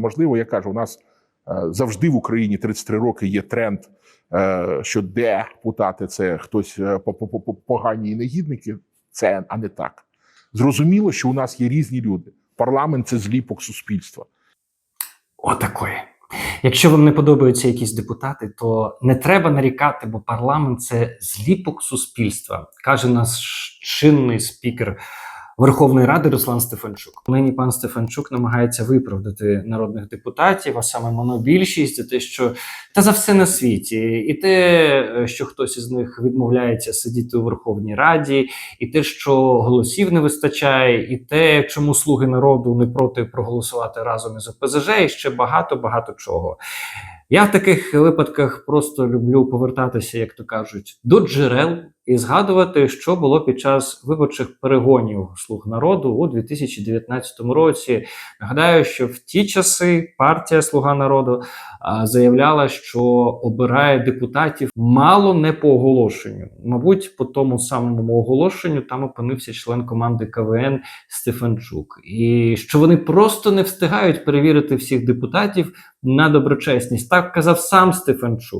Можливо, я кажу, у нас е, завжди в Україні 33 роки є тренд, е, що депутати це хтось е, по- по- по- погані і негідники. Це а не так. Зрозуміло, що у нас є різні люди. Парламент це зліпок суспільства. Отакої. Якщо вам не подобаються якісь депутати, то не треба нарікати, бо парламент це зліпок суспільства, каже наш чинний спікер Верховної Ради Руслан Стефанчук. Нині пан Стефанчук намагається виправдати народних депутатів, а саме монобільшість, за те, що та за все на світі, і те, що хтось із них відмовляється сидіти у Верховній Раді, і те, що голосів не вистачає, і те, чому слуги народу не проти проголосувати разом із ОПЗЖ, і ще багато багато чого. Я в таких випадках просто люблю повертатися, як то кажуть, до джерел і згадувати, що було під час виборчих перегонів слуг народу у 2019 році. Нагадаю, що в ті часи партія Слуга народу заявляла, що обирає депутатів мало не по оголошенню. Мабуть, по тому самому оголошенню там опинився член команди КВН Стефанчук, і що вони просто не встигають перевірити всіх депутатів на доброчесність. Так казав сам Стефанчук.